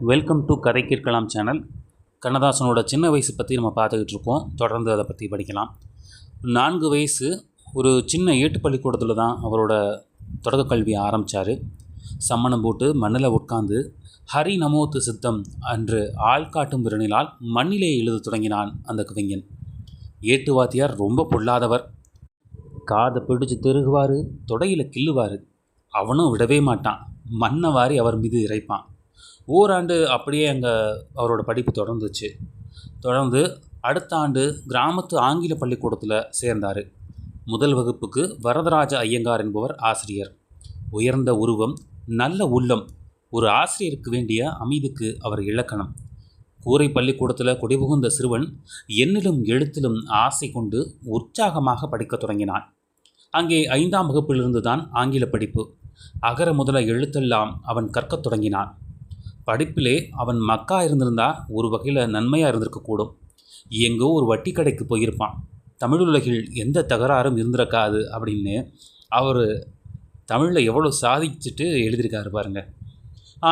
Welcome to கதை கேட்கலாம் channel கண்ணதாசனோட சின்ன வயசு பற்றி நம்ம பார்த்துக்கிட்டு இருக்கோம். தொடர்ந்து அதை பற்றி படிக்கலாம். நான்கு வயசு ஒரு சின்ன ஏட்டு பள்ளிக்கூடத்தில் தான் அவரோட தொடக்க கல்வியை ஆரம்பித்தார் சம்மணம் போட்டு மண்ணில் உட்காந்து ஹரி நமோத்து சித்தம் அன்று ஆள்காட்டும் விரணிலால் மண்ணிலே எழுத தொடங்கினான் அந்த கவிஞன். ஏட்டு வாத்தியார் ரொம்ப பொல்லாதவர். காதை பிடிச்சு திருகுவார் தொடையில் கிள்ளுவார். அவனும் விடவே மாட்டான். மண்ணை வாரி அவர் மீது இறைப்பான். ஓராண்டு அப்படியே அங்கே அவரோட படிப்பு தொடர்ந்துச்சு. தொடர்ந்து அடுத்த ஆண்டு கிராமத்து ஆங்கில பள்ளிக்கூடத்தில் சேர்ந்தார். முதல் வகுப்புக்கு வரதராஜ ஐயங்கார் என்பவர் ஆசிரியர். உயர்ந்த உருவம் நல்ல உள்ளம் ஒரு ஆசிரியருக்கு வேண்டிய அமைதிக்கு அவர் இலக்கணம். கூரை பள்ளிக்கூடத்தில் குடிபுகுந்த சிறுவன் எண்ணிலும் எழுத்திலும் ஆசை கொண்டு உற்சாகமாக படிக்கத் தொடங்கினான். அங்கே ஐந்தாம் வகுப்பிலிருந்து தான் ஆங்கில படிப்பு. அகர முதல எழுத்தெல்லாம் அவன் கற்கத் தொடங்கினான். படிப்பிலே அவன் மக்கா இருந்திருந்தா ஒரு வகையில் நன்மையாக இருந்திருக்கக்கூடும். எங்கோ ஒரு வட்டி கடைக்கு போயிருப்பான். தமிழ் உலகில் எந்த தகராறும் இருந்திருக்காது அப்படின்னு அவர் தமிழில் எவ்வளோ சாதிச்சுட்டு எழுதியிருக்காரு பாருங்க.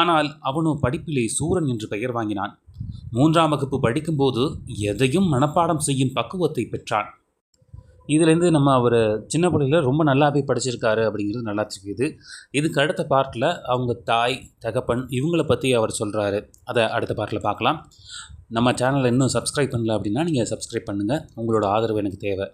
ஆனால் அவனும் படிப்பிலே சூரன் என்று பெயர் வாங்கினான். மூன்றாம் வகுப்பு படிக்கும்போது எதையும் மனப்பாடம் செய்யும் பக்குவத்தை பெற்றான். இதுலேருந்து நம்ம அவர் சின்ன பிள்ளையில் ரொம்ப நல்லாவே படிச்சிருக்காரு அப்படிங்கிறது நல்லா தெரியுது. இதுக்கு அடுத்த பார்ட்டில் அவங்க தாய் தகப்பன் இவங்களை பற்றி அவர் சொல்கிறாரு அதை அடுத்த பார்ட்டில் பார்க்கலாம். நம்ம சேனலை இன்னும் சப்ஸ்கிரைப் பண்ணல அப்படின்னா நீங்கள் சப்ஸ்கிரைப் பண்ணுங்கள் உங்களோட ஆதரவு எனக்கு தேவை.